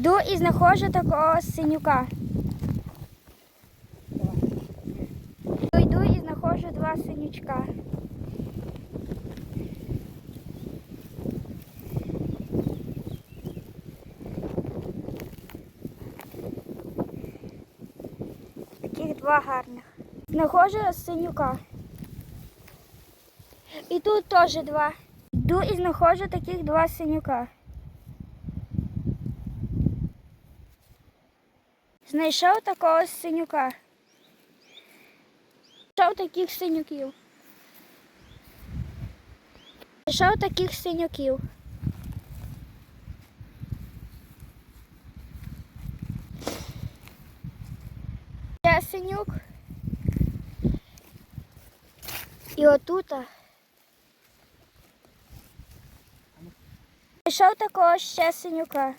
Йду і знаходжу такого синюка. Йду і знаходжу два синючка. Таких два гарних. Знаходжу синюка. І тут теж два. Йду і знаходжу таких два синюка. Знайшов такого синюка. Знайшов таких синюків. Знайшов таких синюків. Ще синюк. І отута. Знайшов такого ще синюка.